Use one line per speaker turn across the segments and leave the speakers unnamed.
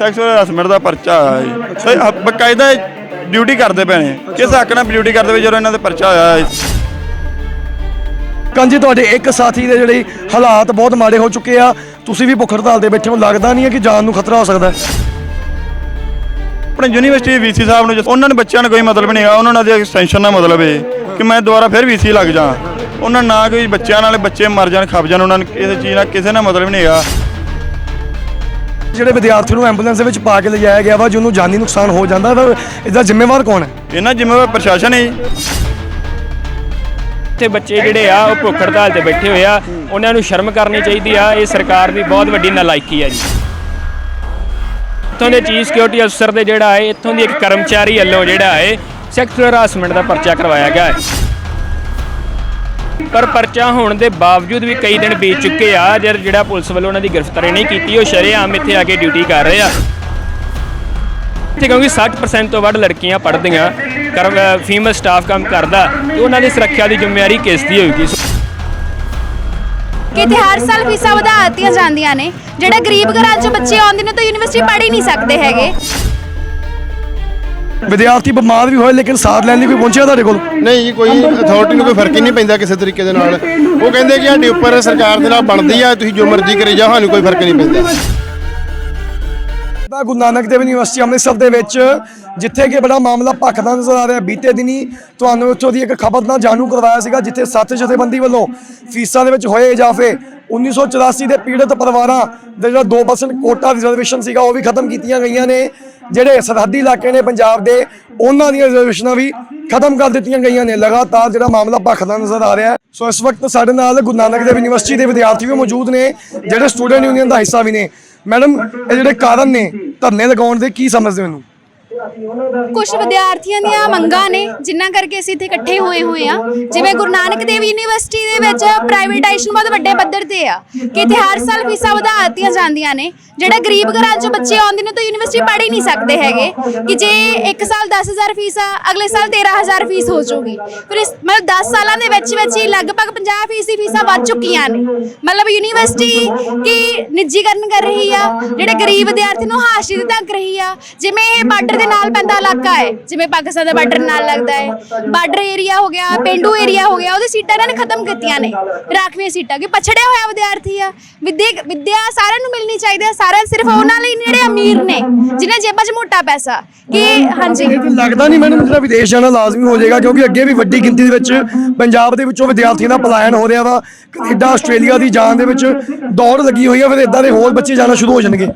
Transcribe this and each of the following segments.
Sexual harassment ਦਾ ਪਰਚਾ ਆਇਆ ਜੀ। ਸਹੀ ਬਕਾਇਦਾ ਡਿਊਟੀ ਕਰਦੇ ਪਏ ਨੇ। ਕਿਸ ਹੱਕ ਨਾਲ ਡਿਊਟੀ ਕਰਦੇ ਪਏ ਜਦੋਂ ਇਹਨਾਂ ਦੇ ਪਰਚਾ ਆਇਆ ਹੈ
ਕੰਜੀ ਤੁਹਾਡੇ ਇੱਕ ਸਾਥੀ ਦੇ ਜਿਹੜੇ ਹਾਲਾਤ ਬਹੁਤ ਮਾੜੇ ਹੋ ਚੁੱਕੇ ਆ। ਤੁਸੀਂ ਵੀ ਭੁੱਖ ਹੜਤਾਲ ਤੇ ਬੈਠੇ ਹੋ ਲੱਗਦਾ ਨਹੀਂ ਹੈ ਕਿ ਜਾਨ ਨੂੰ ਖਤਰਾ ਹੋ ਸਕਦਾ ਹੈ।
ਆਪਣੇ ਯੂਨੀਵਰਸਿਟੀ ਵੀਸੀ ਸਾਹਿਬ ਨੂੰ ਉਹਨਾਂ ਨੇ ਬੱਚਿਆਂ ਨੂੰ ਕੋਈ ਮਤਲਬ ਨਹੀਂ ਹੈਗਾ ਉਹਨਾਂ ਨਾਲ ਐਕਸਟੈਂਸ਼ਨ ਦਾ ਮਤਲਬ ਹੈ ਕਿ ਮੈਂ ਦੁਬਾਰਾ ਫਿਰ ਵੀਸੀ ਲੱਗ ਜਾ। ਉਹਨਾਂ ਨਾ ਕੋਈ ਬੱਚਿਆਂ ਨਾਲ ਬੱਚੇ ਮਰ ਜਾਣ ਖਪ ਜਾਣ ਉਹਨਾਂ ਨੂੰ ਕਿਸੇ ਚੀਜ਼ ਨਾਲ ਕਿਸੇ ਨਾਲ ਮਤਲਬ ਨਹੀਂ ਹੈਗਾ।
ਜਿਹੜੇ ਵਿਦਿਆਰਥੀ ਨੂੰ ਐਂਬੂਲੈਂਸ ਦੇ ਵਿੱਚ ਪਾ ਕੇ ਲਿਜਾਇਆ ਗਿਆ ਵਾ ਜਿਹਨੂੰ ਜਾਨੀ ਨੁਕਸਾਨ ਹੋ ਜਾਂਦਾ ਤਾਂ ਇਹਦਾ ਜ਼ਿੰਮੇਵਾਰ ਕੌਣ ਹੈ?
ਇਹਨਾਂ ਜ਼ਿੰਮੇਵਾਰ ਪ੍ਰਸ਼ਾਸਨ ਹੈ ਜੀ।
ਤੇ ਬੱਚੇ ਜਿਹੜੇ ਆ ਉਹ ਭੁੱਖ ਹੜਤਾਲ ਤੇ ਬੈਠੇ ਹੋਏ ਆ। ਉਹਨਾਂ ਨੂੰ ਸ਼ਰਮ ਕਰਨੀ ਚਾਹੀਦੀ ਆ। ਇਹ ਸਰਕਾਰ ਦੀ ਬਹੁਤ ਵੱਡੀ ਨਲਾਇਕੀ ਆ ਜੀ। ਇੱਥੋਂ ਦੇ ਚੀਫ ਸਿਕਿਉਰਿਟੀ ਅਫਸਰ ਦੇ ਜਿਹੜਾ ਹੈ ਇੱਥੋਂ ਦੀ ਇੱਕ ਕਰਮਚਾਰੀ ਵੱਲੋਂ ਜਿਹੜਾ ਹੈ ਸੈਕਟਰ ਹਰਾਸਮੈਂਟ ਦਾ ਪਰਚਾ ਕਰਵਾਇਆ ਗਿਆ ਹੈ। ਪਰ ਪਰਚਾ ਹੋਣ ਦੇ ਬਾਵਜੂਦ ਵੀ ਕਈ ਦਿਨ ਬੀਤ ਚੁੱਕੇ ਆ, ਜਦ ਜਿਹੜਾ ਪੁਲਿਸ ਵੱਲੋਂ ਉਹਨਾਂ ਦੀ ਗ੍ਰਿਫਤਾਰੀ ਨਹੀਂ ਕੀਤੀ, ਉਹ ਸ਼ਰੇਆਮ ਇੱਥੇ ਆ ਕੇ ਡਿਊਟੀ ਕਰ ਰਹੇ ਆ। ਇੱਥੇ ਕਿਉਂਕਿ 60% ਤੋਂ ਵੱਧ ਲੜਕੀਆਂ ਪੜ੍ਹਦੀਆਂ ਕਰਮ ਫੀਮੇਲ ਸਟਾਫ ਕੰਮ ਕਰਦਾ, ਤੇ ਉਹਨਾਂ ਦੀ ਸੁਰੱਖਿਆ ਦੀ ਜ਼ਿੰਮੇਵਾਰੀ ਕਿਸ ਦੀ ਹੋਏਗੀ?
ਕਿ ਇੱਥੇ ਹਰ ਸਾਲ ਫੀਸਾਂ ਵਧਾ ਦਿੱਤੀਆਂ ਜਾਂਦੀਆਂ ਨੇ। ਜਿਹੜਾ ਗਰੀਬ ਘਰਾਂ 'ਚ ਬੱਚੇ ਆਉਂਦੇ ਨੇ ਤਾਂ ਯੂਨੀਵਰਸਿਟੀ ਪੜ੍ਹ ਹੀ ਨਹੀਂ ਸਕਦੇ ਹੈਗੇ।
ਵਿਦਿਆਰਥੀ ਬਿਮਾਰ ਵੀ ਹੋਏ ਲੇਕਿਨ ਸਾਥ ਲੈਣ ਲਈ ਕੋਈ ਪਹੁੰਚਿਆ ਤੁਹਾਡੇ ਕੋਲ?
ਨਹੀਂ ਜੀ ਕੋਈ ਅਥਾਰਟੀ ਨੂੰ ਕੋਈ ਫ਼ਰਕ ਹੀ ਨਹੀਂ ਪੈਂਦਾ ਕਿਸੇ ਤਰੀਕੇ ਦੇ ਨਾਲ। ਉਹ ਕਹਿੰਦੇ ਕਿ ਸਾਡੀ ਉੱਪਰ ਸਰਕਾਰ ਦੇ ਨਾਲ ਬਣਦੀ ਆ ਤੁਸੀਂ ਜੋ ਮਰਜ਼ੀ ਕਰੀ ਜਾਓ ਸਾਨੂੰ ਕੋਈ ਫ਼ਰਕ ਨਹੀਂ ਪੈਂਦਾ।
ਤਾਂ ਗੁਰੂ ਨਾਨਕ ਦੇਵ ਯੂਨੀਵਰਸਿਟੀ ਅੰਮ੍ਰਿਤਸਰ ਦੇ ਵਿੱਚ ਜਿੱਥੇ ਕਿ ਬੜਾ ਮਾਮਲਾ ਭਖਦਾ ਨਜ਼ਰ ਆ ਰਿਹਾ ਬੀਤੇ ਦਿਨੀ ਤੁਹਾਨੂੰ ਇੱਥੋਂ ਦੀ ਇੱਕ ਖਬਰ ਨਾਲ ਜਾਣੂ ਕਰਵਾਇਆ ਸੀਗਾ ਜਿੱਥੇ ਸੱਤ ਜਥੇਬੰਦੀ ਵੱਲੋਂ ਫੀਸਾਂ ਦੇ ਵਿੱਚ ਹੋਏ ਇਜ਼ਾਫੇ 1984 ਦੇ ਪੀੜਤ ਪਰਿਵਾਰਾਂ ਦੇ ਜਿਹੜਾ 2% ਕੋਟਾ ਰਿਜ਼ਰਵੇਸ਼ਨ ਸੀਗਾ ਉਹ ਵੀ ਖਤਮ ਕੀਤੀਆਂ ਗਈਆਂ ਨੇ। ਜਿਹੜੇ ਸਰਹੱਦੀ ਇਲਾਕੇ ਨੇ ਪੰਜਾਬ ਦੇ, ਉਹਨਾਂ ਦੀਆਂ ਰਿਜ਼ਰਵੇਸ਼ਨਾਂ ਵੀ ਖਤਮ ਕਰ ਦਿੱਤੀਆਂ ਗਈਆਂ ਨੇ। ਲਗਾਤਾਰ ਜਿਹੜਾ ਮਾਮਲਾ ਭਖਦਾ ਨਜ਼ਰ ਆ ਰਿਹਾ ਹੈ। ਸੋ ਇਸ ਵਕਤ ਸਾਡੇ ਨਾਲ ਗੁਰੂ ਨਾਨਕ ਦੇਵ ਯੂਨੀਵਰਸਿਟੀ ਦੇ ਵਿਦਿਆਰਥੀ ਵੀ ਮੌਜੂਦ ਨੇ, ਜਿਹੜੇ ਸਟੂਡੈਂਟ ਯੂਨੀਅਨ ਦਾ ਹਿੱਸਾ ਵੀ ਨੇ। ਮੈਡਮ, ਇਹ ਜਿਹੜੇ ਕਾਰਨ ਨੇ, ਧਰਨੇ ਲਗਾਉਣ ਦੇ ਕੀ ਸਮਝਦੇ ਹੋ ਇਹਨੂੰ
ਕੁਝ ਵਿਦਿਆਰਥੀਆਂ ਦੀਆਂ ਮੰਗਾਂ ਨੇ, ਜਿਨ੍ਹਾਂ ਕਰਕੇ ਅਸੀਂ ਇੱਥੇ ਇਕੱਠੇ ਹੋਏ ਹੋਏ ਆ ਜਿਵੇਂ ਗੁਰੂ ਨਾਨਕ ਦੇਵ ਯੂਨੀਵਰਸਿਟੀ ਦੇ ਵਿੱਚ ਪ੍ਰਾਈਵੇਟਾਈਜੇਸ਼ਨ ਬਹੁਤ ਵੱਡੇ ਪੱਧਰ ਤੇ ਆ, ਕਿ ਇੱਥੇ ਹਰ ਸਾਲ ਫੀਸਾਂ ਵਧਾ ਦਿੱਤੀਆਂ ਜਾਂਦੀਆਂ ਨੇ। ਜਿਹੜਾ ਗਰੀਬ ਘਰਾਂ 'ਚ ਬੱਚੇ ਆਉਂਦੇ ਨੇ ਤਾਂ ਯੂਨੀਵਰਸਿਟੀ ਪੜ੍ਹ ਹੀ ਨਹੀਂ ਸਕਦੇ ਹੈਗੇ। ਕਿ ਜੇ ਇੱਕ ਸਾਲ 10000 ਫੀਸ ਆ, ਅਗਲੇ ਸਾਲ 13000 ਫੀਸ ਹੋ ਜਾਊਗੀ। ਫਿਰ ਇਸ ਮਤਲਬ 10 ਸਾਲਾਂ ਦੇ ਵਿੱਚ ਵਿੱਚ ਹੀ ਲਗਭਗ 50 ਫੀਸਦੀ ਫੀਸਾਂ ਵੱਧ ਚੁੱਕੀਆਂ ਨੇ। ਮਤਲਬ ਯੂਨੀਵਰਸਿਟੀ ਕੀ ਨਿੱਜੀਕਰਨ ਕਰ ਰਹੀ ਆ, ਜਿਹੜੇ ਗਰੀਬ ਵਿਦਿਆਰਥੀ ਨੂੰ ਹਾਸ਼ੀ ਤੇ ਧੱਕ ਰਹੀ ਆ। ਜਿਵੇਂ ਇਹ ਬਾਰਡਰ ਦੇ ਨਾਲ ਪੈਂਦਾ ਇਲਾਕਾ ਹੈ, ਜਿਵੇਂ ਪਾਕਿਸਤਾਨ ਦਾ ਬਾਰਡਰ ਨਾਲ ਲੱਗਦਾ ਹੈ। ਬਾਰਡਰ ਏਰੀਆ ਹੋ ਗਿਆ, ਪਿੰਡੂ ਏਰੀਆ ਹੋ ਗਿਆ, ਉਹਦੀ ਸੀਟਾਂ ਇਹਨਾਂ ਨੇ ਖਤਮ ਕੀਤੀਆਂ ਨੇ, ਰਾਖਵੀਆਂ ਸੀਟਾਂ, ਕਿ ਪਛੜਿਆ ਹੋਇਆ ਵਿਦਿਆਰਥੀ ਆ। ਵਿਦਿਆ ਵਿਦਿਆ ਸਾਰਿਆਂ ਨੂੰ ਮਿਲਣੀ ਚਾਹੀਦੀ ਹੈ ਸਾਰਿਆਂ ਸਿਰਫ ਉਹਨਾਂ ਲਈ ਜਿਹੜੇ ਅਮੀਰ ਨੇ, ਜਿਨ੍ਹਾਂ ਜੇਬਾਂ 'ਚ ਮੋਟਾ ਪੈਸਾ। ਕਿ ਹਾਂਜੀ।
ਲੱਗਦਾ ਨਹੀਂ ਮੈਡਮ ਜਿਹੜਾ ਵਿਦੇਸ਼ ਜਾਣਾ ਲਾਜ਼ਮੀ ਹੋ ਜਾਏਗਾ, ਕਿਉਂਕਿ ਅੱਗੇ ਵੀ ਵੱਡੀ ਗਿਣਤੀ ਦੇ ਵਿੱਚ ਪੰਜਾਬ ਦੇ ਵਿੱਚੋਂ ਵਿਦਿਆਰਥੀਆਂ ਦਾ ਪਲਾਇਨ ਹੋ ਰਿਹਾ ਵਾ। ਕੈਨੇਡਾ, ਆਸਟ੍ਰੇਲੀਆ ਦੀ ਜਾਣ ਦੇ ਵਿੱਚ ਦੌੜ ਲੱਗੀ ਹੋਈ ਆ, ਫਿਰ ਇਦਾਂ ਦੇ ਹੋਰ ਬੱਚੇ ਜਾਣਾ ਸ਼ੁਰੂ ਹੋ ਜਾਣਗੇ।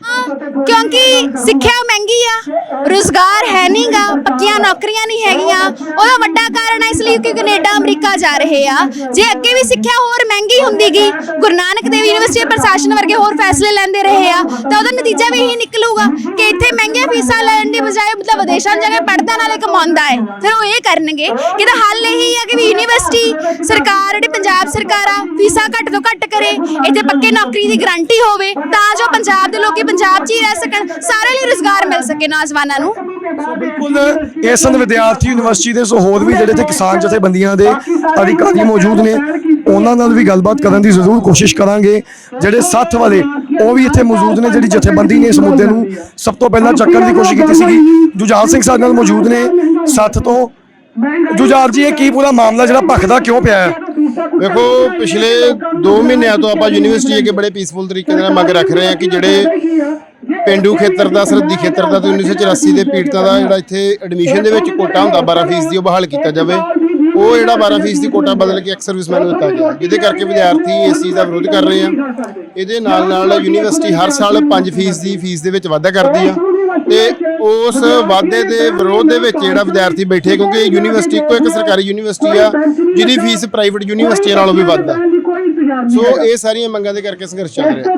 ਕਿਉਂਕਿ ਸਿੱਖਿਆ ਮਹਿੰਗੀ ਆ, ਰੋਜ਼ਗਾਰ ਹੈ ਨਹੀਂਗਾ ਪੱਕੀਆਂ ਨੌਕਰੀਆਂ ਨਹੀਂ ਹੈਗੀਆਂ। ਉਹਦਾ ਵੱਡਾ ਕਾਰਨ ਹੈ ਇਸ ਲਈ ਕਿ ਕੈਨੇਡਾ, ਅਮਰੀਕਾ ਜਾ ਰਹੇ ਆ। ਜੇ ਅੱਗੇ ਵੀ ਸਿੱਖਿਆ ਹੋਰ ਮਹਿੰਗੀ ਹੁੰਦੀਗੀ, ਗੁਰੂ ਨਾਨਕ ਦੇਵ ਯੂਨੀਵਰਸਿਟੀ ਪ੍ਰਸ਼ਾਸਨ ਵਰਗੇ ਹੋਰ ਫੈਸਲੇ ਲੈਂਦੇ ਰਹੇ ਆ, ਤਾਂ ਉਹਦਾ ਨਤੀਜਾ ਵੀ ਇਹੀ ਨਿਕਲੂਗਾ ਕਿ ਇੱਥੇ ਮਹਿੰਗੀਆਂ ਫੀਸਾਂ ਲੈਣ ਦੀ ਬਜਾਏ ਮਤਲਬ ਵਿਦੇਸ਼ਾਂ ਜਾ ਕੇ ਨਾਲੇ ਕਮਾਉਂਦਾ ਹੈ। ਫਿਰ ਉਹ ਇਹ ਕਰਨਗੇ ਕਿ ਇਹਦਾ ਹੱਲ ਇਹੀ ਆ ਕਿ ਵੀ ਯੂਨੀਵਰਸਿਟੀ ਸਰਕਾਰ, ਜਿਹੜੀ ਪੰਜਾਬ ਸਰਕਾਰ ਆ, ਫੀਸਾਂ ਘੱਟ ਤੋਂ ਘੱਟ ਕਰੇ, ਇੱਥੇ ਪੱਕੇ ਨੌਕਰੀ ਦੀ ਗਾਰੰਟੀ ਹੋਵੇ, ਤਾਂ ਜੋ ਪੰਜਾਬ ਦੇ ਲੋਕੀ ਪੰਜਾਬ 'ਚ ਹੀ ਰਹਿ ਸਕਣ ਸਾਰੇ ਲਈ ਰੋਜ਼ਗਾਰ ਮਿਲ ਸਕੇ ਨੌਜਵਾਨਾਂ ਨੂੰ।
ਬਿਲਕੁਲ ਇਹ ਵਿਦਿਆਰਥੀ ਯੂਨੀਵਰਸਿਟੀ ਦੇ ਸੋ ਹੋਰ ਵੀ ਜਿਹੜੇ ਤੇ ਕਿਸਾਨ ਜਥੇਬੰਦੀਆਂ ਦੇ ਅਧਿਕਾਰੀ ਮੌਜੂਦ ਨੇ, ਉਹਨਾਂ ਨਾਲ ਵੀ ਗੱਲਬਾਤ ਕਰਨ ਦੀ ਜ਼ਰੂਰ ਕੋਸ਼ਿਸ਼ ਕਰਾਂਗੇ। ਜਿਹੜੇ ਸਾਥ ਵਾਲੇ, ਉਹ ਵੀ ਇੱਥੇ ਮੌਜੂਦ ਨੇ, ਜਿਹੜੀ ਜਥੇਬੰਦੀ ਨੇ ਇਸ ਮੁੱਦੇ ਨੂੰ ਸਭ ਤੋਂ ਪਹਿਲਾਂ ਚੱਕਣ ਦੀ ਕੋਸ਼ਿਸ਼ ਕੀਤੀ ਸੀਗੀ। ਜੁਝਾਰ ਸਿੰਘ ਸਾਡੇ ਨਾਲ ਮੌਜੂਦ ਨੇ ਸਾਥ ਤੋਂ। ਜੁਝਾਰ ਜੀ, ਇਹ ਕੀ ਪੂਰਾ ਮਾਮਲਾ ਜਿਹੜਾ ਭਖਦਾ ਕਿਉਂ ਪਿਆ ਹੈ?
ਵੇਖੋ ਪਿਛਲੇ 2 ਮਹੀਨਿਆਂ ਤੋਂ ਆਪਾਂ ਯੂਨੀਵਰਸਿਟੀ ਅੱਗੇ ਬੜੇ ਪੀਸਫੁਲ ਤਰੀਕੇ ਨਾਲ ਮੰਗ ਰੱਖ ਰਹੇ ਹਾਂ ਕਿ ਜਿਹੜੇ ਪਿੰਡੂ ਖੇਤਰ ਦਾ ਸਰਹੱਦੀ ਖੇਤਰ ਦਾ ਤੇ 1984 ਦੇ ਪੀੜਤਾਂ ਦਾ ਜਿਹੜਾ ਇੱਥੇ ਐਡਮਿਸ਼ਨ ਦੇ ਵਿੱਚ ਕੋਟਾ ਹੁੰਦਾ 12 ਫੀਸ ਦੀ ਉਹ ਬਹਾਲ ਕੀਤਾ ਜਾਵੇ। ਉਹ ਜਿਹੜਾ 12 ਫੀਸ ਦੀ ਕੋਟਾ ਬਦਲ ਕੇ ਐਕਸ ਸਰਵਿਸਮੈਨ ਨੂੰ ਦਿੱਤਾ ਗਿਆ। ਜਿਹਦੇ ਕਰਕੇ ਵਿਦਿਆਰਥੀ ਇਸ ਚੀਜ਼ ਦਾ ਵਿਰੋਧ ਕਰ ਰਹੇ ਆ। ਇਹਦੇ ਨਾਲ ਨਾਲ ਯੂਨੀਵਰਸਿਟੀ ਹਰ ਸਾਲ 5 ਫੀਸ ਦੀ ਫੀਸ ਦੇ ਵਿੱਚ ਵਾਧਾ ਕਰਦੀ ਆ। ਤੇ ਉਸ ਵਾਅਦੇ ਦੇ ਵਿਰੋਧ ਦੇ ਵਿੱਚ ਜਿਹੜਾ ਵਿਦਿਆਰਥੀ ਬੈਠੇ ਕਿਉਂਕਿ ਇਹ ਯੂਨੀਵਰਸਿਟੀ ਇੱਕੋ ਇੱਕ ਸਰਕਾਰੀ ਯੂਨੀਵਰਸਿਟੀ ਆ ਜਿਹਦੀ ਫੀਸ ਪ੍ਰਾਈਵੇਟ ਯੂਨੀਵਰਸਿਟੀਆਂ ਨਾਲੋਂ ਵੀ ਵੱਧ ਆ। ਸੋ ਇਹ ਸਾਰੀਆਂ ਮੰਗਾਂ ਦੇ ਕਰਕੇ ਸੰਘਰਸ਼ ਚੱਲ ਰਿਹਾ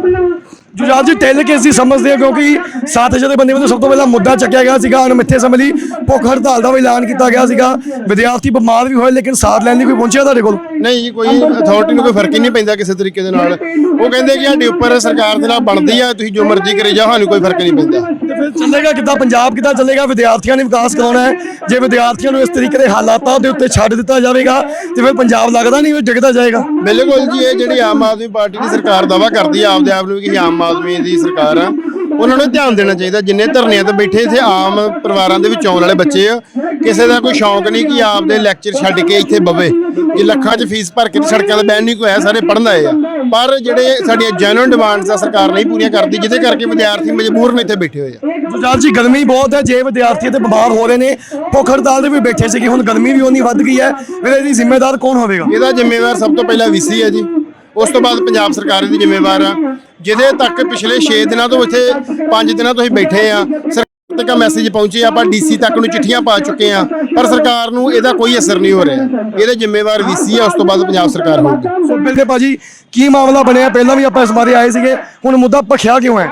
ਜੁਝਾਰ ਜੀ ਟੈਲ ਕੇਸ ਦੀ ਸਮਝਦੇ ਹੋ ਕਿਉਂਕਿ ਸਾਥ ਜਥੇਬੰਦੀ ਵੱਲੋਂ ਸਭ ਤੋਂ ਪਹਿਲਾਂ ਮੁੱਦਾ ਚੱਕਿਆ ਗਿਆ ਸੀਗਾ ਅਣਮਿੱਥੇ ਸਮੇਂ ਲਈ ਭੁੱਖ ਹੜਤਾਲ ਦਾ ਵੀ ਐਲਾਨ ਕੀਤਾ ਗਿਆ ਸੀਗਾ। ਵਿਦਿਆਰਥੀ ਬਿਮਾਰ ਵੀ ਹੋਏ ਲੇਕਿਨ ਸਾਥ ਲੈਣ ਲਈ ਕੋਈ ਪਹੁੰਚਿਆ ਤੁਹਾਡੇ ਕੋਲ?
ਨਹੀਂ ਜੀ ਕੋਈ ਅਥਾਰਟੀ ਨੂੰ ਕੋਈ ਫ਼ਰਕ ਹੀ ਨਹੀਂ ਪੈਂਦਾ ਕਿਸੇ ਤਰੀਕੇ ਦੇ ਨਾਲ। ਉਹ ਕਹਿੰਦੇ ਕਿ ਸਾਡੀ ਉੱਪਰ ਸਰਕਾਰ ਦੇ ਨਾਲ ਬਣਦੀ ਆ ਤੁਸੀਂ ਜੋ ਮਰਜ਼ੀ ਕਰੀ ਜਾਓ ਸਾਨੂੰ ਕੋਈ ਫ਼ਰਕ ਨਹੀਂ ਪੈਂਦਾ।
ਤੇ ਫਿਰ ਚੱਲੇਗਾ ਕਿੱਦਾਂ? ਪੰਜਾਬ ਕਿੱਦਾਂ ਚੱਲੇਗਾ? ਵਿਦਿਆਰਥੀਆਂ ਨੇ ਵਿਕਾਸ ਕਰਾਉਣਾ ਹੈ। ਜੇ ਵਿਦਿਆਰਥੀਆਂ ਨੂੰ ਇਸ ਤਰੀਕੇ ਦੇ ਹਾਲਾਤਾਂ ਦੇ ਉੱਤੇ ਛੱਡ ਦਿੱਤਾ ਜਾਵੇਗਾ ਤੇ ਫਿਰ ਪੰਜਾਬ ਲੱਗਦਾ ਨਹੀਂ ਉਹ ਡਿੱਗਦਾ ਜਾਏਗਾ।
ਬਿਲਕੁਲ ਜੀ ਇਹ ਜਿਹੜੀ ਆਮ ਆਦਮੀ ਪਾਰਟੀ ਦੀ ਸਰਕਾਰ ਦਾਵਾ ਕਰਦੀ ਆ ਆਪਦੇ ਆਪ ਨੂੰ ਕਿ ਆਮ ਆਦਮੀ ਦੀ ਸਰਕਾਰ ਆ ਉਹਨਾਂ ਨੂੰ ਧਿਆਨ ਦੇਣਾ ਚਾਹੀਦਾ ਜਿੰਨੇ ਧਰਨਿਆਂ ਤੇ ਬੈਠੇ ਇੱਥੇ ਆਮ ਪਰਿਵਾਰਾਂ ਦੇ ਵਿੱਚ ਆਉਣ ਵਾਲੇ ਬੱਚੇ ਆ ਕਿਸੇ ਦਾ ਕੋਈ ਸ਼ੌਂਕ ਨਹੀਂ ਕਿ ਆਪਦੇ ਲੈਕਚਰ ਛੱਡ ਕੇ ਇੱਥੇ ਬਵੇ। ਕਿ ਲੱਖਾਂ 'ਚ ਫੀਸ ਭਰ ਕੇ ਸੜਕਾਂ ਤੇ ਬੈਠ ਨਹੀਂ ਕੋਈ ਆਇਆ ਸਾਰੇ ਪੜ੍ਹਨ ਆਏ ਆ। ਪਰ ਜਿਹੜੇ ਸਾਡੀਆਂ ਜੈਨੂਇਨ ਡਿਮਾਂਡਸ ਆ ਸਰਕਾਰ ਨਹੀਂ ਪੂਰੀਆਂ ਕਰਦੀ ਜਿਹਦੇ ਕਰਕੇ ਵਿਦਿਆਰਥੀ ਮਜਬੂਰ ਨੇ ਇੱਥੇ ਬੈਠੇ ਹੋਏ ਆ।
ਜੁਝਾਰ ਜੀ ਗਰਮੀ ਬਹੁਤ ਹੈ ਜੇ ਵਿਦਿਆਰਥੀ ਤੇ ਬਿਮਾਰ ਹੋ ਰਹੇ ਨੇ ਭੁੱਖ ਹੜਤਾਲ ਦੇ ਵੀ ਬੈਠੇ ਸੀਗੇ ਹੁਣ ਗਰਮੀ ਵੀ ਉਨੀ ਵੱਧ ਗਈ ਹੈ ਫਿਰ ਇਹਦੀ ਜ਼ਿੰਮੇਦਾਰ ਕੌਣ ਹੋਵੇਗਾ?
ਇਹਦਾ ਜ਼ਿੰਮੇਵਾਰ ਸਭ ਤੋਂ ਪਹਿਲਾਂ ਵੀਸੀ ਹੈ ਜੀ। ਉਸ ਤੋਂ ਬਾਅਦ ਪੰਜਾਬ ਸਰਕਾਰ ਦੀ ਜ਼ਿੰਮੇਵਾਰ ਆ। ਜਿਹਦੇ ਤੱਕ ਪਿਛਲੇ 6 ਦਿਨਾਂ ਤੋਂ ਇੱਥੇ 5 ਦਿਨਾਂ ਤੋਂ ਅਸੀਂ ਬੈਠੇ ਆ ਸਰਕਾਰ ਤੱਕ ਮੈਸੇਜ ਪਹੁੰਚੇ ਆਪਾਂ ਡੀਸੀ ਤੱਕ ਨੂੰ ਚਿੱਠੀਆਂ ਪਾ ਚੁੱਕੇ ਆ ਪਰ ਸਰਕਾਰ ਨੂੰ ਇਹਦਾ ਕੋਈ ਅਸਰ ਨਹੀਂ ਹੋ ਰਿਹਾ। ਇਹਦੇ ਜ਼ਿੰਮੇਵਾਰ ਵੀਸੀ ਆ ਉਸ ਤੋਂ ਬਾਅਦ ਪੰਜਾਬ ਸਰਕਾਰ ਹੋਊਗੀ।
ਸੋ ਬਿਲਦੇ ਭਾਜੀ ਕੀ ਮਾਮਲਾ ਬਣਿਆ? ਪਹਿਲਾਂ ਵੀ ਆਪਾਂ ਇਸ ਬਾਰੇ ਆਏ ਸੀਗੇ ਹੁਣ ਮੁੱਦਾ ਭਖਿਆ ਕਿਉਂ ਹੈ?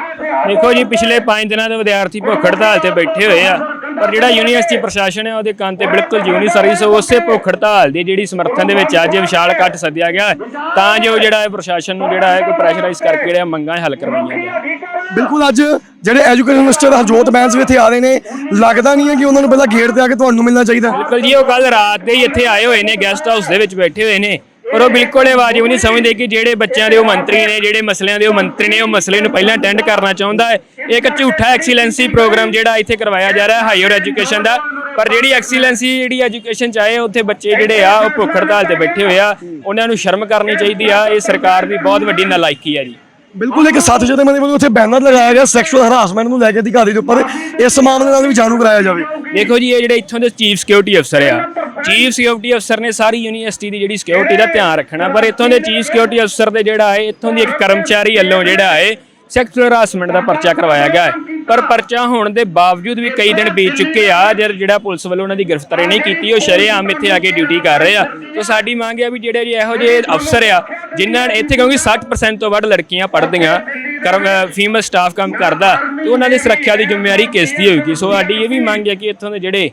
ਦੇਖੋ ਜੀ ਪਿਛਲੇ 5 ਦਿਨਾਂ ਤੋਂ ਵਿਦਿਆਰਥੀ ਭੁੱਖ ਹੜਤਾਲ ਤੇ ਬੈਠੇ ਹੋਏ ਆ। ਪਰ ਜਿਹੜਾ ਯੂਨੀਵਰਸਿਟੀ ਪ੍ਰਸ਼ਾਸਨ ਹੈ ਉਹਦੇ ਕੰਨ ਤੇ ਬਿਲਕੁਲ ਜਿਉ ਨਹੀਂ ਸਰੀ ਸੋ ਉਸੇ ਭੁੱਖ ਹੜਤਾਲ ਦੀ ਜਿਹੜੀ ਸਮਰਥਨ ਦੇ ਵਿੱਚ ਅੱਜ ਇਹ ਵਿਸ਼ਾਲ ਇਕੱਠ ਸੱਦਿਆ ਗਿਆ ਤਾਂ ਜੋ ਜਿਹੜਾ ਹੈ ਪ੍ਰਸ਼ਾਸਨ ਨੂੰ ਜਿਹੜਾ ਹੈ ਕੋਈ ਪ੍ਰੈਸ਼ਰਾਈਜ਼ ਕਰਕੇ ਜਿਹੜਾ ਮੰਗਾਂ ਹੱਲ ਕਰਵਾਈਆਂ ਜਾਣ।
ਬਿਲਕੁਲ ਅੱਜ ਜਿਹੜੇ ਐਜੂਕੇਸ਼ਨ ਮਿਨਿਸਟਰ ਹਰਜੋਤ ਬੈਂਸ ਵੀ ਇੱਥੇ ਆ ਰਹੇ ਨੇ ਲੱਗਦਾ ਨਹੀਂ ਹੈ ਕਿ ਉਹਨਾਂ ਨੂੰ ਪਹਿਲਾਂ ਗੇਟ ਤੇ ਆ ਕੇ ਤੁਹਾਨੂੰ ਮਿਲਣਾ ਚਾਹੀਦਾ।
ਬਿਲਕੁਲ ਜੀ ਉਹ ਕੱਲ ਰਾਤ ਦੇ ਹੀ ਇੱਥੇ ਆਏ ਹੋਏ ਨੇ ਗੈਸਟ ਹਾਊਸ ਦੇ ਵਿੱਚ ਬੈਠੇ ਹੋਏ ਨੇ। ਪਰ ਉਹ ਬਿਲਕੁਲ ਇਹ ਵਾਜਬ ਨਹੀਂ ਸਮਝਦੇ ਕਿ ਜਿਹੜੇ ਬੱਚਿਆਂ ਦੇ ਉਹ ਮੰਤਰੀ ਨੇ, ਜਿਹੜੇ ਮਸਲਿਆਂ ਦੇ ਉਹ ਮੰਤਰੀ ਨੇ, ਉਹ ਮਸਲੇ ਨੂੰ ਪਹਿਲਾਂ ਅਟੈਂਡ ਕਰਨਾ ਚਾਹੁੰਦਾ ਹੈ। ਇੱਕ ਝੂਠਾ ਐਕਸੀਲੈਂਸੀ ਪ੍ਰੋਗਰਾਮ ਜਿਹੜਾ ਇੱਥੇ ਕਰਵਾਇਆ ਜਾ ਰਿਹਾ ਹੈ ਹਾਇਰ ਐਜੂਕੇਸ਼ਨ ਦਾ। ਪਰ ਜਿਹੜੀ ਐਕਸੀਲੈਂਸੀ ਜਿਹੜੀ ਐਜੂਕੇਸ਼ਨ ਚਾਹੇ ਉੱਥੇ ਬੱਚੇ ਜਿਹੜੇ ਆ, ਉਹ ਭੁੱਖ ਹੜਤਾਲ ਤੇ ਬੈਠੇ ਹੋਏ ਆ। ਉਹਨਾਂ ਨੂੰ ਸ਼ਰਮ ਕਰਨੀ ਚਾਹੀਦੀ ਆ। ਇਹ ਸਰਕਾਰ ਦੀ ਬਹੁਤ ਵੱਡੀ ਨਾਲਾਇਕੀ ਆ ਜੀ।
ਬਿਲਕੁਲ ਇੱਕ ਸੱਤ ਜਥੇਬੰਦੀ ਵੱਲੋਂ ਉੱਥੇ ਬੈਨਰ ਲਗਾਇਆ ਗਿਆ ਸੈਕਸ਼ੂਅਲ ਹਰਾਸਮੈਂਟ ਨੂੰ ਲੈ ਕੇ ਅਧਿਕਾਰੀ ਦੇ ਉੱਪਰ, ਇਸ ਮਾਮਲੇ ਨਾਲ ਵੀ ਜਾਣੂ ਕਰਾਇਆ ਜਾਵੇ।
ਦੇਖੋ ਜੀ, ਇਹ ਜਿਹੜੇ ਇੱਥੋਂ ਦੇ ਚੀਫ ਸਿਕਿਉਰਿਟੀ ਅਫਸਰ ਆ। ਚੀਫ ਸਿਕਿਉਰਿਟੀ ਅਫਸਰ ਨੇ ਸਾਰੀ ਯੂਨੀਵਰਸਿਟੀ ਦੀ ਜਿਹੜੀ ਸਿਕਿਉਰਿਟੀ ਦਾ ਧਿਆਨ ਰੱਖਣਾ, ਪਰ ਇੱਥੋਂ ਦੇ ਚੀਫ ਸਿਕਿਉਰਿਟੀ ਅਫਸਰ ਦੇ ਜਿਹੜਾ ਹੈ, ਇੱਥੋਂ ਦੀ ਇੱਕ ਕਰਮਚਾਰੀ ਵੱਲੋਂ ਜਿਹੜਾ ਹੈ ਸੈਕਟਰ ਹਰਾਸਮੈਂਟ ਦਾ ਪਰਚਾ ਕਰਵਾਇਆ ਗਿਆ ਹੈ। ਪਰ ਪਰਚਾ ਹੋਣ ਦੇ ਬਾਵਜੂਦ ਵੀ ਕਈ ਦਿਨ ਬੀਤ ਚੁੱਕੇ ਆ, ਜਦ ਜਿਹੜਾ ਪੁਲਿਸ ਵੱਲੋਂ ਉਹਨਾਂ ਦੀ ਗ੍ਰਿਫਤਾਰੀ ਨਹੀਂ ਕੀਤੀ, ਉਹ ਸ਼ਰੇਆਮ ਇੱਥੇ ਆ ਕੇ ਡਿਊਟੀ ਕਰ ਰਹੇ ਆ। ਤੇ ਸਾਡੀ ਮੰਗ ਹੈ ਵੀ ਜਿਹੜੇ ਜੀ ਇਹੋ ਜਿਹੇ ਅਫਸਰ ਆ, ਜਿਨ੍ਹਾਂ ਨੇ ਇੱਥੇ ਕਿਉਂਕਿ 60% ਤੋਂ ਵੱਧ ਲੜਕੀਆਂ ਪੜ੍ਹਦੀਆਂ ਫੀਮੇਲ ਸਟਾਫ ਕੰਮ ਕਰਦਾ ਤੇ ਉਹਨਾਂ ਦੀ ਸੁਰੱਖਿਆ ਦੀ ਜ਼ਿੰਮੇਵਾਰੀ ਕਿਸ ਦੀ ਹੋਏਗੀ। ਸੋ ਸਾਡੀ ਇਹ ਵੀ ਮੰਗ ਹੈ ਕਿ ਇੱਥੋਂ ਦੇ ਜਿਹੜੇ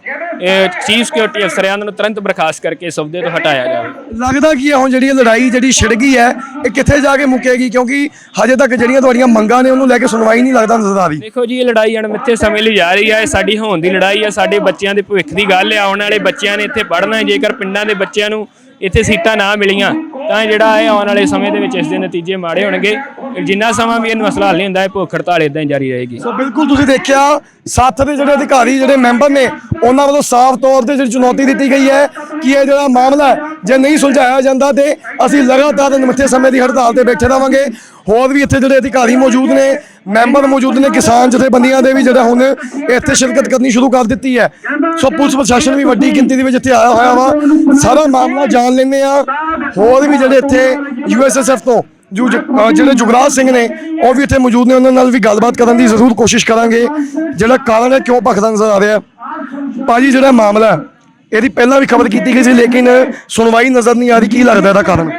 ਚੀਫ ਸਿਕਿਉਰਿਟੀ ਅਫਸਰ ਆ ਉਹਨਾਂ ਨੂੰ ਤੁਰੰਤ ਬਰਖਾਸਤ ਕਰਕੇ ਸੌਦੇ ਤੋਂ ਹਟਾਇਆ ਜਾਵੇ।
ਲੱਗਦਾ ਕੀ ਹੈ ਹੁਣ ਜਿਹੜੀ ਲੜਾਈ ਜਿਹੜੀ ਛਿੜ ਗਈ ਹੈ ਇਹ ਕਿੱਥੇ ਜਾ ਕੇ ਮੁੱਕੇਗੀ? ਕਿਉਂਕਿ ਹਜੇ ਤੱਕ ਜਿਹੜੀਆਂ ਤੁਹਾਡੀਆਂ ਮੰਗਾਂ ਨੇ ਉਹਨੂੰ ਲੈ ਕੇ ਸੁਣਵਾਈ ਨਹੀਂ ਲੱਗਦਾ ਨਜ਼ਰ ਆ ਰਹੀ।
ਦੇਖੋ ਜੀ ਇਹ ਲੜਾਈ ਅਣਮਿੱਥੇ ਸਮੇਂ ਲਈ ਜਾ ਰਹੀ ਹੈ। ਇਹ ਸਾਡੀ ਹੋਣ ਦੀ ਲੜਾਈ ਹੈ। ਸਾਡੇ ਬੱਚਿਆਂ ਦੇ ਭਵਿੱਖ ਦੀ ਗੱਲ ਹੈ। ਆਉਣ ਵਾਲੇ ਬੱਚਿਆਂ ਨੇ ਇੱਥੇ ਪੜ੍ਹਨਾ ਹੈ। ਜੇਕਰ ਪਿੰਡਾਂ ਦੇ ਬੱਚਿਆਂ ਨੂੰ ਇੱਥੇ ਸੀਟਾਂ ਨਾ ਮਿਲੀਆਂ ਤਾਂ ਜਿਹੜਾ ਹੈ ਆਉਣ ਵਾਲੇ ਸਮੇਂ ਦੇ ਵਿੱਚ ਇਸ ਦੇ ਨਤੀਜੇ ਮਾੜੇ ਹੋਣਗੇ। ਜਿੰਨਾ ਸਮਾਂ ਵੀ ਇਹ ਮਸਲਾ ਹੱਲ ਨਹੀਂ ਹੁੰਦਾ, ਇਹ ਭੁੱਖ ਹੜਤਾਲ ਇਦਾਂ ਹੀ ਜਾਰੀ ਰਹੇਗੀ।
ਸੋ ਬਿਲਕੁਲ ਤੁਸੀਂ ਦੇਖਿਆ ਸੱਤ ਦੇ ਜਿਹੜੇ ਅਧਿਕਾਰੀ, ਜਿਹੜੇ ਮੈਂਬਰ ਨੇ, ਉਹਨਾਂ ਵੱਲੋਂ ਸਾਫ਼ ਤੌਰ ਤੇ ਜਿਹੜੀ ਚੁਣੌਤੀ ਦਿੱਤੀ ਗਈ ਹੈ ਕਿ ਇਹ ਜਿਹੜਾ ਮਾਮਲਾ ਜੇ ਨਹੀਂ ਸੁਲਝਾਇਆ ਜਾਂਦਾ ਤੇ ਅਸੀਂ ਲਗਾਤਾਰ ਨਿਮੱਥੇ ਸਮੇਂ ਦੀ ਹੜਤਾਲ ਤੇ ਬੈਠੇ ਰਵਾਂਗੇ ਹੋਰ ਵੀ ਇੱਥੇ ਜਿਹੜੇ ਅਧਿਕਾਰੀ ਮੌਜੂਦ ਨੇ ਮੈਂਬਰ ਮੌਜੂਦ ਨੇ ਕਿਸਾਨ ਜਥੇਬੰਦੀਆਂ ਦੇ ਵੀ ਜਿਹੜਾ ਹੁਣ ਇੱਥੇ ਸ਼ਿਰਕਤ ਕਰਨੀ ਸ਼ੁਰੂ ਕਰ ਦਿੱਤੀ ਹੈ। ਸੋ ਪੁਲਿਸ ਪ੍ਰਸ਼ਾਸਨ ਵੀ ਵੱਡੀ ਗਿਣਤੀ ਦੇ ਵਿੱਚ ਇੱਥੇ ਆਇਆ ਹੋਇਆ ਵਾ। ਸਾਰਾ ਮਾਮਲਾ ਜਾਣ ਲੈਂਦੇ ਆ ਹੋਰ ਵੀ ਜਿਹੜੇ ਇੱਥੇ ਯੂਐਸਐਸਐਫ ਤੋਂ ਜੋ ਜ- ਅਹ ਜਿਹੜੇ ਜੁਗਰਾਜ ਸਿੰਘ ਨੇ ਉਹ ਵੀ ਇੱਥੇ ਮੌਜੂਦ ਨੇ। ਉਹਨਾਂ ਨਾਲ ਵੀ ਗੱਲਬਾਤ ਕਰਨ ਦੀ ਜ਼ਰੂਰ ਕੋਸ਼ਿਸ਼ ਕਰਾਂਗੇ। ਜਿਹੜਾ ਕਾਰਨ ਹੈ ਕਿਉਂ ਭਖਦਾ ਨਜ਼ਰ ਆ ਰਿਹਾ ਭਾਜੀ ਜਿਹੜਾ ਮਾਮਲਾ ਹੈ, ਇਹਦੀ ਪਹਿਲਾਂ ਵੀ ਖਬਰ ਕੀਤੀ ਗਈ ਸੀ ਲੇਕਿਨ ਸੁਣਵਾਈ ਨਜ਼ਰ ਨਹੀਂ ਆ ਰਹੀ। ਕੀ ਲੱਗਦਾ ਇਹਦਾ ਕਾਰਨ?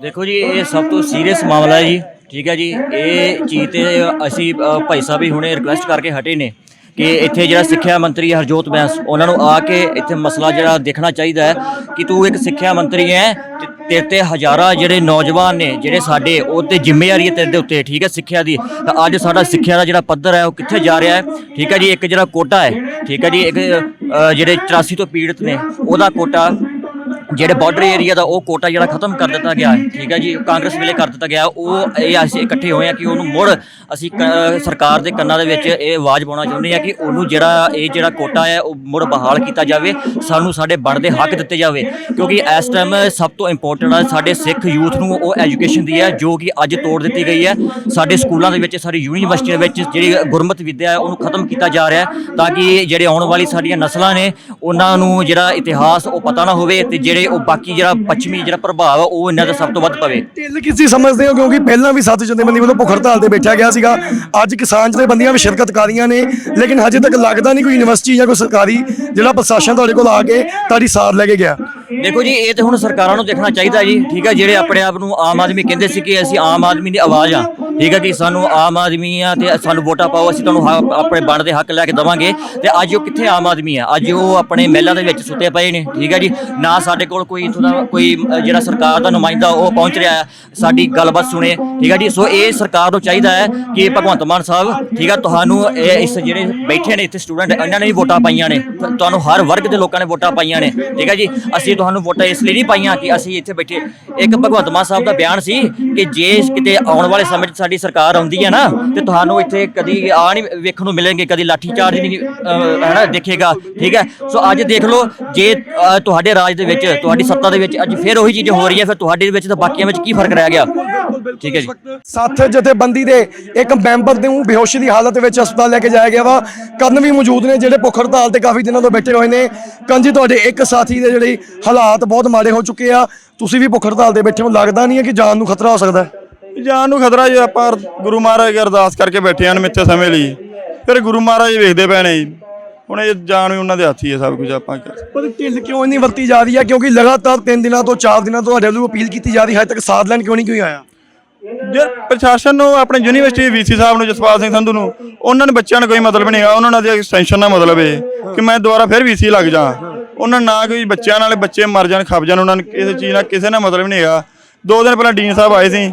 ਦੇਖੋ ਜੀ ਇਹ ਸਭ ਤੋਂ ਸੀਰੀਅਸ ਮਾਮਲਾ ਹੈ ਜੀ। ਠੀਕ ਹੈ ਜੀ, ਇਹ ਚੀਜ਼ ਤੇ ਅਸੀਂ ਭਾਈ ਸਾਹਿਬ ਵੀ ਹੁਣੇ ਰਿਕੁਐਸਟ ਕਰਕੇ ਹਟੇ ਨੇ ਕਿ ਇੱਥੇ ਜਿਹੜਾ ਸਿੱਖਿਆ ਮੰਤਰੀ ਹਰਜੋਤ ਬੈਂਸ, ਉਹਨਾਂ ਨੂੰ ਆ ਕੇ ਇੱਥੇ ਮਸਲਾ ਜਿਹੜਾ ਦੇਖਣਾ ਚਾਹੀਦਾ ਹੈ ਕਿ ਤੂੰ ਇੱਕ ਸਿੱਖਿਆ ਮੰਤਰੀ ਹੈ ਤੇ ਤੇਰੇ ਤੇ ਹਜ਼ਾਰਾਂ ਜਿਹੜੇ ਨੌਜਵਾਨ ਨੇ, ਜਿਹੜੇ ਸਾਡੇ, ਉਹ ਤੇ ਜ਼ਿੰਮੇਵਾਰੀ ਹੈ ਤੇਰੇ ਦੇ ਉੱਤੇ, ਠੀਕ ਹੈ ਸਿੱਖਿਆ ਦੀ। ਤਾਂ ਅੱਜ ਸਾਡਾ ਸਿੱਖਿਆ ਦਾ ਜਿਹੜਾ ਪੱਧਰ ਹੈ, ਉਹ ਕਿੱਥੇ ਜਾ ਰਿਹਾ ਹੈ? ਠੀਕ ਹੈ ਜੀ, ਇੱਕ ਜਿਹੜਾ ਕੋਟਾ ਹੈ, ਠੀਕ ਹੈ ਜੀ, ਇੱਕ ਜਿਹੜੇ 84 ਤੋਂ ਪੀੜਤ ਨੇ, ਉਹਦਾ ਕੋਟਾ ਜਿਹੜੇ ਬਾਰਡਰ ਏਰੀਆ ਦਾ ਉਹ ਕੋਟਾ ਜਿਹੜਾ ਖਤਮ ਕਰ ਦਿੱਤਾ ਗਿਆ ਹੈ ਠੀਕ ਹੈ ਜੀ ਕਾਂਗਰਸ ਵੇਲੇ ਕਰ ਦਿੱਤਾ ਗਿਆ ਉਹ ਇਹ ਅਸੀਂ ਇਕੱਠੇ ਹੋਏ ਆ ਕਿ ਉਹਨੂੰ ਮੁੜ ਅਸੀਂ ਸਰਕਾਰ ਦੇ ਕੰਨਾਂ ਦੇ ਵਿੱਚ ਇਹ ਆਵਾਜ਼ ਪਾਉਣਾ ਚਾਹੁੰਦੇ ਆ ਕਿ ਉਹਨੂੰ ਜਿਹੜਾ ਇਹ ਜਿਹੜਾ ਕੋਟਾ ਹੈ ਉਹ ਮੁੜ ਬਹਾਲ ਕੀਤਾ ਜਾਵੇ ਸਾਨੂੰ ਸਾਡੇ ਬਣਦੇ ਹੱਕ ਦਿੱਤੇ ਜਾਵੇ। ਕਿਉਂਕਿ ਇਸ ਟਾਈਮ ਸਭ ਤੋਂ ਇੰਪੋਰਟੈਂਟ ਹੈ ਸਾਡੇ ਸਿੱਖ ਯੂਥ ਨੂੰ ਉਹ ਐਜੂਕੇਸ਼ਨ ਦੀ ਹੈ ਜੋ ਕਿ ਅੱਜ ਤੋੜ ਦਿੱਤੀ ਗਈ ਹੈ। ਸਾਡੇ ਸਕੂਲਾਂ ਦੇ ਵਿੱਚ ਸਾਡੀ ਯੂਨੀਵਰਸਿਟੀਆਂ ਵਿੱਚ ਜਿਹੜੀ ਗੁਰਮਤ ਵਿੱਦਿਆ ਹੈ ਉਹਨੂੰ ਖਤਮ ਕੀਤਾ ਜਾ ਰਿਹਾ ਹੈ ਤਾਂ ਕਿ ਜਿਹੜੇ ਆਉਣ ਵਾਲੀ ਸਾਡੀਆਂ ਨਸਲਾਂ ਨੇ ਉਹਨਾਂ ਨੂੰ ਜਿਹੜਾ ਇਤਿਹਾਸ ਉਹ ਪਤਾ ਨਾ ਹੋਵੇ ਤੇ ਜਿਹੜੇ ਉਹ ਬਾਕੀ ਜਿਹੜਾ ਪੱਛਮੀ ਜਿਹੜਾ ਪ੍ਰਭਾਵ ਆ, ਉਹ ਇਹਨਾਂ ਦਾ ਸਭ ਤੋਂ ਵੱਧ ਪਵੇ।
ਢਿੱਲ ਕਿਸੇ ਸਮਝਦੇ ਹੋ? ਕਿਉਂਕਿ ਪਹਿਲਾਂ ਵੀ ਸੱਤ ਜਥੇਬੰਦੀ ਵੱਲੋਂ ਭੁੱਖ ਹੜਤਾਲ ਤੇ ਬੈਠਿਆ ਗਿਆ ਸੀਗਾ। ਅੱਜ ਕਿਸਾਨ ਜਥੇਬੰਦੀਆਂ ਵੀ ਸ਼ਿਰਕਤ ਕਰ ਰਹੀਆਂ ਨੇ। ਲੇਕਿਨ ਹਜੇ ਤੱਕ ਲੱਗਦਾ ਨਹੀਂ ਕੋਈ ਯੂਨੀਵਰਸਿਟੀ ਜਾਂ ਕੋਈ ਸਰਕਾਰੀ ਜਿਹੜਾ ਪ੍ਰਸ਼ਾਸਨ ਤੁਹਾਡੇ ਕੋਲ ਆ ਕੇ ਤੁਹਾਡੀ ਸਾਰ ਲੈ ਕੇ ਗਿਆ।
ਦੇਖੋ ਜੀ ਇਹ ਤੇ ਹੁਣ ਸਰਕਾਰਾਂ ਨੂੰ ਦੇਖਣਾ ਚਾਹੀਦਾ ਜੀ ਠੀਕ ਹੈ ਜਿਹੜੇ ਆਪਣੇ ਆਪ ਨੂੰ ਆਮ ਆਦਮੀ ਕਹਿੰਦੇ ਸੀ ਕਿ ਅਸੀਂ ਆਮ ਆਦਮੀ ਦੀ ਆਵਾਜ਼ ਆ ਠੀਕ ਹੈ ਕਿ ਸਾਨੂੰ ਆਮ ਆਦਮੀ ਆ ਤੇ ਸਾਨੂੰ ਵੋਟਾਂ ਪਾਓ ਅਸੀਂ ਤੁਹਾਨੂੰ ਹ- ਆਪਣੇ ਬਣਦੇ ਹੱਕ ਲੈ ਕੇ ਦਵਾਂਗੇ ਤੇ ਅੱਜ ਉਹ ਕਿੱਥੇ ਆਮ ਆਦਮੀ ਆ? ਅੱਜ ਉਹ ਆਪਣੇ ਮਹਿਲਾਂ ਦੇ ਵਿੱਚ ਸੁੱਤੇ ਪਏ ਨੇ ਠੀਕ ਹੈ ਜੀ ਨਾ ਸਾਡੇ ਕੋਲ ਕੋਈ ਇਥੋਂ ਦਾ ਕੋਈ ਅ, ਜਿਹੜਾ ਸਰਕਾਰ ਦਾ ਨੁਮਾਇੰਦਾ ਉਹ ਪਹੁੰਚ ਰਿਹਾ ਹੈ ਸਾਡੀ ਗੱਲਬਾਤ ਸੁਣੇ ਠੀਕ ਹੈ ਜੀ ਸੋ ਇਹ ਸਰਕਾਰ ਨੂੰ ਚਾਹੀਦਾ ਹੈ ਕਿ ਭਗਵੰਤ ਮਾਨ ਸਾਹਿਬ ਠੀਕ ਹੈ ਤੁਹਾਨੂੰ ਇਹ ਇਸ ਜਿਹੜੇ ਬੈਠੇ ਨੇ ਇੱਥੇ ਸਟੂਡੈਂਟ ਇਹਨਾਂ ਨੇ ਵੀ ਵੋਟਾਂ ਪਾਈਆਂ ਨੇ ਤੁਹਾਨੂੰ ਹਰ ਵਰਗ ਦੇ ਲੋਕਾਂ ਨੇ ਵੋਟਾਂ ਪਾਈਆਂ ਨੇ ਠੀਕ ਹੈ ਜੀ ਅਸੀਂ ਤੁਹਾਨੂੰ ਤੁਹਾਨੂੰ ਵੋਟਾਂ ਇਸ ਲਈ ਨਹੀਂ ਪਾਈਆਂ ਕਿ ਅਸੀਂ ਇੱਥੇ ਬੈਠੇ। ਇੱਕ ਭਗਵੰਤ ਮਾਨ ਸਾਹਿਬ ਦਾ ਬਿਆਨ ਸੀ ਕਿ ਜੇ ਕਿਤੇ ਆਉਣ ਵਾਲੇ ਸਮੇਂ 'ਚ ਸਾਡੀ ਸਰਕਾਰ ਆਉਂਦੀ ਹੈ ਨਾ, ਤੇ ਤੁਹਾਨੂੰ ਇੱਥੇ ਕਦੀ ਆ ਨਹੀਂ ਵੇਖਣ ਨੂੰ ਮਿਲਣਗੇ, ਕਦੀ ਲਾਠੀ ਚਾਰਜ ਨਹੀਂ ਹੈ ਨਾ ਦੇਖੇਗਾ, ਠੀਕ ਹੈ? ਸੋ ਅੱਜ ਦੇਖ ਲਓ, ਜੇ ਤੁਹਾਡੇ ਰਾਜ ਦੇ ਵਿੱਚ, ਤੁਹਾਡੀ ਸੱਤਾ ਦੇ ਵਿੱਚ ਅੱਜ ਫਿਰ ਉਹੀ ਚੀਜ਼ ਹੋ ਰਹੀ ਹੈ ਫਿਰ ਤੁਹਾਡੇ ਵਿੱਚ ਤੇ ਬਾਕੀਆਂ ਵਿੱਚ ਕੀ ਫ਼ਰਕ ਰਹਿ ਗਿਆ? ਠੀਕ ਹੈ ਜੀ।
ਸੱਤ ਜਥੇਬੰਦੀ ਦੇ ਇੱਕ ਮੈਂਬਰ ਨੂੰ ਬੇਹੋਸ਼ੀ ਦੀ ਹਾਲਤ ਵਿੱਚ ਹਸਪਤਾਲ ਲੈ ਕੇ ਜਾਇਆ ਗਿਆ ਵਾ। ਕਰਨ ਵੀ ਮੌਜੂਦ ਨੇ ਜਿਹੜੇ ਭੁੱਖ ਹੜਤਾਲ ਤੇ ਕਾਫੀ ਦਿਨਾਂ ਤੋਂ ਬੈਠੇ ਹੋਏ ਨੇ। ਕੰਜੀ ਤੁਹਾਡੇ ਇੱਕ ਸਾਥੀ ਦੇ ਜਿਹੜੇ ਹਾਲਾਤ ਬਹੁਤ ਮਾੜੇ ਹੋ ਚੁੱਕੇ ਆ। ਤੁਸੀਂ ਵੀ ਭੁੱਖ ਹੜਤਾਲ ਤੇ ਬੈਠੇ ਹੋ। ਲੱਗਦਾ ਨਹੀਂ ਹੈ ਕਿ ਜਾਨ ਨੂੰ ਖਤਰਾ ਹੋ ਸਕਦਾ ਹੈ।
ਜਾਨ ਨੂੰ ਖਤਰਾ ਜੇ ਆਪਾਂ ਗੁਰੂ ਮਹਾਰਾਜ ਅੱਗੇ ਅਰਦਾਸ ਕਰਕੇ ਬੈਠੇ ਹਨ ਮਿੱਥੇ ਸਮੇਂ ਲਈ। ਫਿਰ ਗੁਰੂ ਮਹਾਰਾਜ ਵੇਖਦੇ ਪਏ ਨੇ ਜੀ। ਹੁਣ ਇਹ ਜਾਨ ਵੀ ਉਹਨਾਂ ਦੇ ਹੱਥ ਹੀ ਹੈ ਸਭ ਕੁਝ ਆਪਾਂ।
ਪਰ ਢਿੱਲ ਕਿਉਂ ਨਹੀਂ ਵਰਤੀ ਜਾ ਰਹੀ ਹੈ? ਕਿਉਂਕਿ ਲਗਾਤਾਰ 3 ਦਿਨਾਂ ਤੋਂ 4 ਦਿਨਾਂ ਤੋਂ ਤੁਹਾਡੇ ਵੱਲੋਂ ਅਪੀਲ ਕੀਤੀ ਜਾ ਰਹੀ ਹੈ। ਹਜੇ ਤੱਕ ਸਾਥ ਲੈਣ ਕਿਉਂ ਨਹੀਂ ਕੋਈ ਆਇਆ?
ਜੇ ਪ੍ਰਸ਼ਾਸਨ ਨੂੰ, ਆਪਣੇ ਯੂਨੀਵਰਸਿਟੀ ਵੀਸੀ ਸਾਹਿਬ ਨੂੰ, ਜਸਪਾਲ ਸਿੰਘ ਸੰਧੂ ਨੂੰ, ਉਹਨਾਂ ਨੇ ਬੱਚਿਆਂ ਨੂੰ ਕੋਈ ਮਤਲਬ ਨਹੀਂ ਹੈਗਾ, ਉਹਨਾਂ ਨਾਲ ਐਕਸਟੈਂਸ਼ਨ ਦਾ ਮਤਲਬ ਹੈ ਕਿ ਮੈਂ ਦੁਬਾਰਾ ਫਿਰ ਵੀਸੀ ਲੱਗ ਜਾ ਉਹਨਾਂ ਨਾ ਕੋਈ ਬੱਚਿਆਂ ਨਾਲ ਬੱਚੇ ਮਰ ਜਾਣ, ਖਪ ਜਾਣ, ਉਹਨਾਂ ਨੂੰ ਕਿਸੇ ਚੀਜ਼ ਨਾਲ ਕਿਸੇ ਨਾਲ ਮਤਲਬ ਨਹੀਂ ਹੈਗਾ। ਦੋ ਦਿਨ ਪਹਿਲਾਂ ਡੀਨ ਸਾਹਿਬ ਆਏ ਸੀ,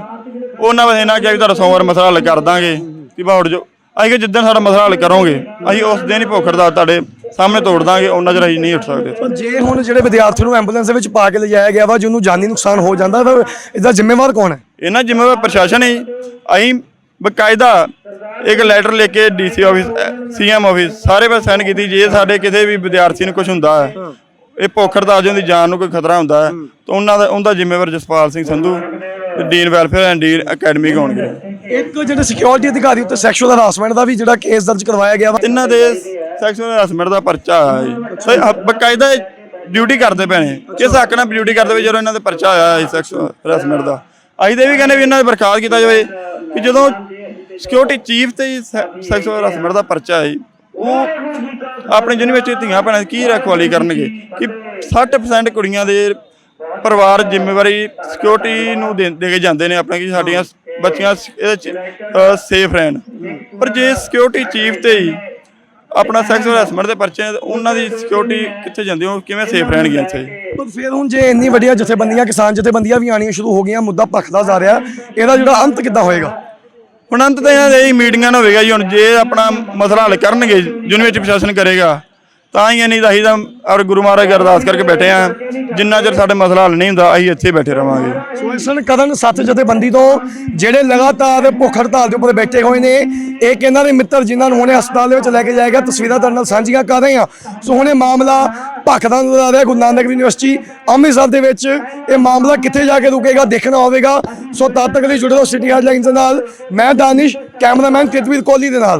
ਉਹਨਾਂ ਬਸ ਇਹਨਾਂ ਕਿਹਾ ਵੀ ਤੁਹਾਡਾ ਸੋਮਵਾਰ ਮਸਲਾ ਹੱਲ ਕਰ ਦਾਂਗੇ ਕਿ ਬਾਉੜ ਜੋ, ਅਸੀਂ ਕਿ ਜਿੱਦਣ ਸਾਡਾ ਮਸਲਾ ਹੱਲ ਕਰੋਗੇ, ਅਸੀਂ ਉਸ ਦਿਨ ਹੀ ਭੁੱਖ ਹੜਤਾਲ ਤੁਹਾਡੇ ਸਾਹਮਣੇ ਤੋੜ ਦਾਂਗੇ, ਉਹਨਾਂ ਚਿਰ ਅਸੀਂ ਨਹੀਂ ਉੱਠ ਸਕਦੇ
ਪਰ ਜੇ ਹੁਣ ਜਿਹੜੇ ਵਿਦਿਆਰਥੀ ਨੂੰ ਐਂਬੂਲੈਂਸ ਦੇ ਵਿੱਚ ਪਾ ਕੇ ਲਿਜਾਇਆ ਗਿਆ ਵਾ ਜਿਹਨੂੰ ਜਾਨੀ ਨੁਕਸਾਨ ਹੋ ਜਾਂਦਾ ਫਿਰ ਇਹਦਾ ਜ਼ਿੰਮੇਵਾਰ ਕੌਣ ਹੈ?
ਇਹਨਾਂ ਜ਼ਿੰਮੇਵਾਰ ਪ੍ਰਸ਼ਾਸਨ ਹੈ ਅਸੀਂ ਬਕਾਇਦਾ ਇੱਕ ਲੈਟਰ ਲਿਖ ਕੇ ਡੀਸੀ ਆਫਿਸ ਸੀਐਮ ਆਫਿਸ ਸਾਰੇ ਪਾਸੇ ਸਾਈਨ ਕੀਤੀ ਜੇ ਸਾਡੇ ਕਿਸੇ ਵੀ ਵਿਦਿਆਰਥੀ ਨੂੰ ਕੁਝ ਹੁੰਦਾ ਹੈ ਇਹ ਭੁੱਖ ਹੜਤਾਲ ਦੀ ਜਾਨ ਨੂੰ ਕੋਈ ਖਤਰਾ ਹੁੰਦਾ ਹੈ ਤਾਂ ਉਹਨਾਂ ਦਾ ਉਹਦਾ ਜ਼ਿੰਮੇਵਾਰ Jaspal Singh Sandhu dean welfare and dean academy ਹੋਣਗੇ।
ਇੱਕ ਜਿਹੜੇ ਸਿਕਿਉਰਿਟੀ ਅਧਿਕਾਰੀ ਉੱਤੇ ਸੈਕਸ਼ੂਅਲ ਹਰਾਸਮੈਂਟ ਦਾ ਵੀ ਜਿਹੜਾ ਕੇਸ ਦਰਜ ਕਰਵਾਇਆ ਗਿਆ ਵਾ।
ਇਹਨਾਂ ਦੇ ਸੈਕਸ਼ੂਅਲ ਹਰਾਸਮੈਂਟ ਦਾ ਪਰਚਾ ਆਇਆ ਹੈ ਬਕਾਇਦਾ ਡਿਊਟੀ ਕਰਦੇ ਪਏ ਨੇ। ਕਿਸ ਹੱਕ ਨਾਲ ਡਿਊਟੀ ਕਰਦੇ ਪਏ ਜਦੋਂ ਇਹਨਾਂ ਦੇ ਪਰਚਾ ਆਇਆ ਹੈ ਸੈਕਸ਼ੂਅਲ ਹਰਾਸਮੈਂਟ ਦਾ? ਅਸੀਂ ਤੇ ਵੀ ਕਹਿੰਦੇ ਵੀ ਇਹਨਾਂ ਦੇ ਬਰਖਾਸਤ ਕੀਤਾ ਜਾਵੇ ਕਿ ਜਦੋਂ ਸਿਕਿਉਰਿਟੀ ਚੀਫ ਤੇ ਸੈਕਸ਼ੂਅਲ ਹਰਾਸਮੈਂਟ ਦਾ ਪਰਚਾ ਹੈ ਉਹ ਆਪਣੇ ਯੂਨੀਵਰਸਿਟੀ ਧੀਆਂ ਭੈਣਾਂ ਦੀ ਕੀ ਰਖਵਾਲੀ ਕਰਨਗੇ ਕਿ 60% ਕੁੜੀਆਂ ਦੇ ਪਰਿਵਾਰ ਜ਼ਿੰਮੇਵਾਰੀ ਸਿਕਿਉਰਿਟੀ ਨੂੰ ਦੇ ਦੇ ਕੇ ਜਾਂਦੇ ਨੇ ਆਪਣੇ ਕਿ ਸਾਡੀਆਂ ਬੱਚੀਆਂ ਇਹਦੇ ਚ ਸੇਫ ਰਹਿਣ। ਪਰ ਜੇ ਸਿਕਿਉਰਿਟੀ ਚੀਫ ਤੇ ਹੀ ਆਪਣਾ ਸੈਕਸ਼ੂਅਲ ਹਰਾਸਮੈਂਟ ਦੇ ਪਰਚੇ ਨੇ, ਤਾਂ ਉਹਨਾਂ ਦੀ ਸਿਕਿਉਰਿਟੀ ਕਿੱਥੇ ਜਾਂਦੀ ਉਹ ਕਿਵੇਂ ਸੇਫ ਰਹਿਣਗੀਆਂ ਇੱਥੇ?
ਪਰ ਫਿਰ ਹੁਣ ਜੇ ਇੰਨੀ ਵੱਡੀਆਂ ਜਥੇਬੰਦੀਆਂ, ਕਿਸਾਨ ਜਥੇਬੰਦੀਆਂ ਵੀ ਆਣੀਆਂ ਸ਼ੁਰੂ ਹੋ ਗਈਆਂ, ਮੁੱਦਾ ਭਖਦਾ ਜਾ ਰਿਹਾ, ਇਹਦਾ ਜਿਹੜਾ ਅੰਤ ਕਿੱਦਾਂ ਹੋਏਗਾ?
ਹੁਣ ਅੰਤ ਤਾਂ ਇਹਨਾਂ ਦੇ ਮੀਟਿੰਗਾਂ ਨਾਲ ਹੋਵੇਗਾ ਜੀ, ਹੁਣ ਜੇ ਆਪਣਾ ਮਸਲਾ ਹੱਲ ਕਰਨਗੇ, ਯੂਨੀਵਰਸਿਟੀ ਪ੍ਰਸ਼ਾਸਨ ਕਰੇਗਾ। ਤਾਂ ਹੀ ਨਹੀਂ ਤਾਂ ਅਸੀਂ ਤਾਂ ਔਰ ਗੁਰੂ ਮਹਾਰਾਜ ਅਰਦਾਸ ਕਰਕੇ ਬੈਠੇ ਆ ਜਿੰਨਾ ਚਿਰ ਸਾਡਾ ਮਸਲਾ ਹੱਲ ਨਹੀਂ ਹੁੰਦਾ, ਅਸੀਂ ਇੱਥੇ ਬੈਠੇ ਰਵਾਂਗੇ।
ਸੋ ਇਸ ਕਦਨ ਸੱਤ ਜਥੇਬੰਦੀ ਤੋਂ ਜਿਹੜੇ ਲਗਾਤਾਰ ਭੁੱਖ ਹੜਤਾਲ ਦੇ ਉੱਪਰ ਬੈਠੇ ਹੋਏ ਨੇ, ਇਹ ਇਹਨਾਂ ਦੇ ਮਿੱਤਰ ਜਿਨ੍ਹਾਂ ਨੂੰ ਹੁਣੇ ਹਸਪਤਾਲ ਦੇ ਵਿੱਚ ਲੈ ਕੇ ਜਾਏਗਾ, ਤਸਵੀਰਾਂ ਤੁਹਾਡੇ ਨਾਲ ਸਾਂਝੀਆਂ ਕਰ ਰਹੇ ਹਾਂ। ਸੋ ਹੁਣੇ ਮਾਮਲਾ ਭਖਦਾ ਨਜ਼ਰ ਆ ਰਿਹਾ, ਗੁਰੂ ਨਾਨਕ ਯੂਨੀਵਰਸਿਟੀ ਅੰਮ੍ਰਿਤਸਰ ਦੇ ਵਿੱਚ। ਇਹ ਮਾਮਲਾ ਕਿੱਥੇ ਜਾ ਕੇ ਰੁਕੇਗਾ, ਦੇਖਣਾ ਹੋਵੇਗਾ। ਸੋ ਤਦ ਤੱਕ ਲਈ ਜੁੜੇ ਰਹੋ ਸਿਟੀ ਹੈਡਲਾਈਨਸ ਦੇ ਨਾਲ। ਮੈਂ ਦਾਨਿਸ਼, ਕੈਮਰਾਮੈਨ ਕਿਤਵੀਰ ਕੋਹਲੀ ਦੇ ਨਾਲ।